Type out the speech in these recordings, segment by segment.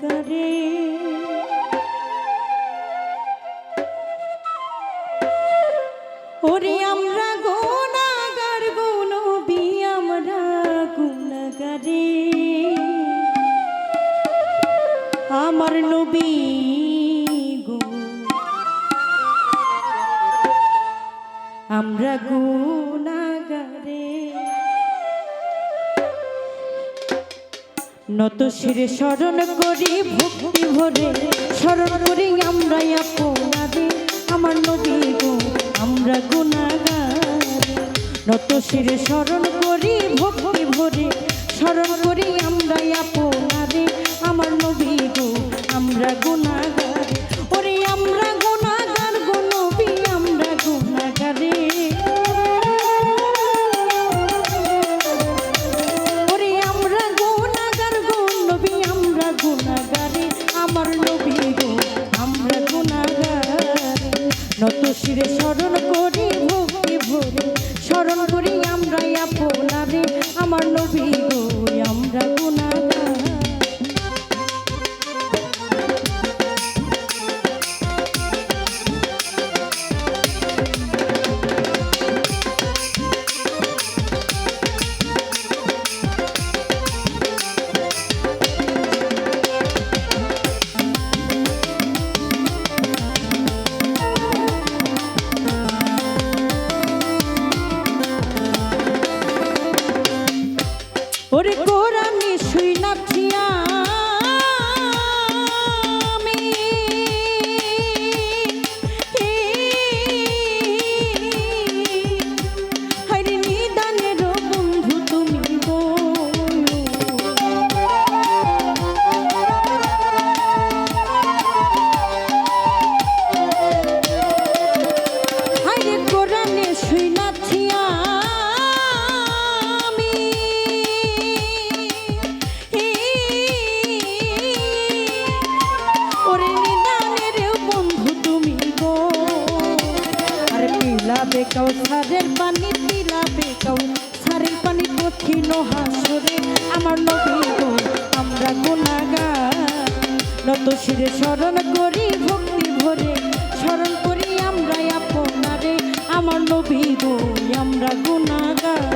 গুণাগারে ওরে আমরা গুণাগার গুণবি আমরা গুণাগারে। আমার নবী গো আমরা গুণাগারে। নত শিরে স্মরণ করি, ভক্তি ভরে। স্মরণ করি আমরা আপনাদের আমার নদী গো, আমরা গুণাগার। নত শিরে স্মরণ করি, ভক্তি ভরে। স্মরণ করি আমরা আপনাদের আমার নদী গো, আমরা শিরে স্মরণ করি ভক্তি ভরে। স্মরণ করি আমরা আপনারে আমার নবী শুই আমি পিলাবে কাউ সারের পানি পিলাবে কাউ, সারের পানি কঠিন হাসরে। আমার নবী গো, আমরা গুনাগার নত শিরে স্মরণ করি, ভক্তি ভরে। স্মরণ করি আমরা আপনারে। আমার নবী গো, আমরা গুনাগার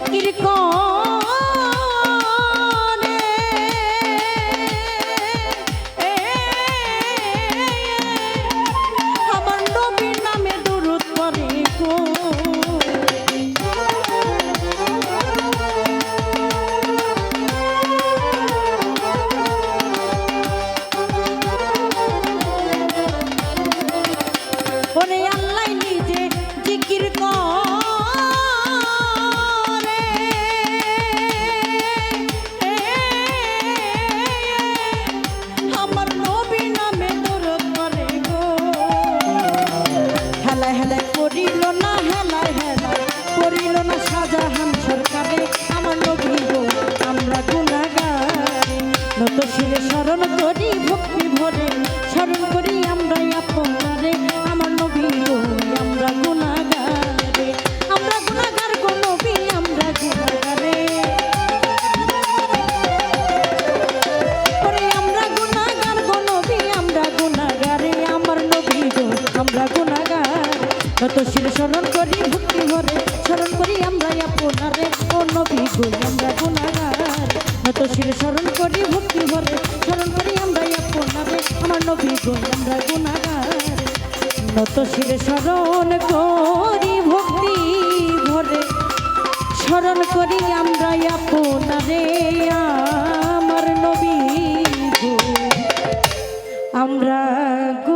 জিকির করে শিরে স্মরণ করি ভক্তি ভরে, স্মরণ করি আমরা আপনারে। ও নবী গো, আমরা গুণাগার। নত শিরে স্মরণ করি ভক্তি ভরে, স্মরণ করি আমরা আপনারে। আমার নবী গো, আমরা গুণাগার। নত শিরে স্মরণ করি ভক্তি ভরে, স্মরণ করি আমরা আপনারে। আমার নবী আমরা গুণা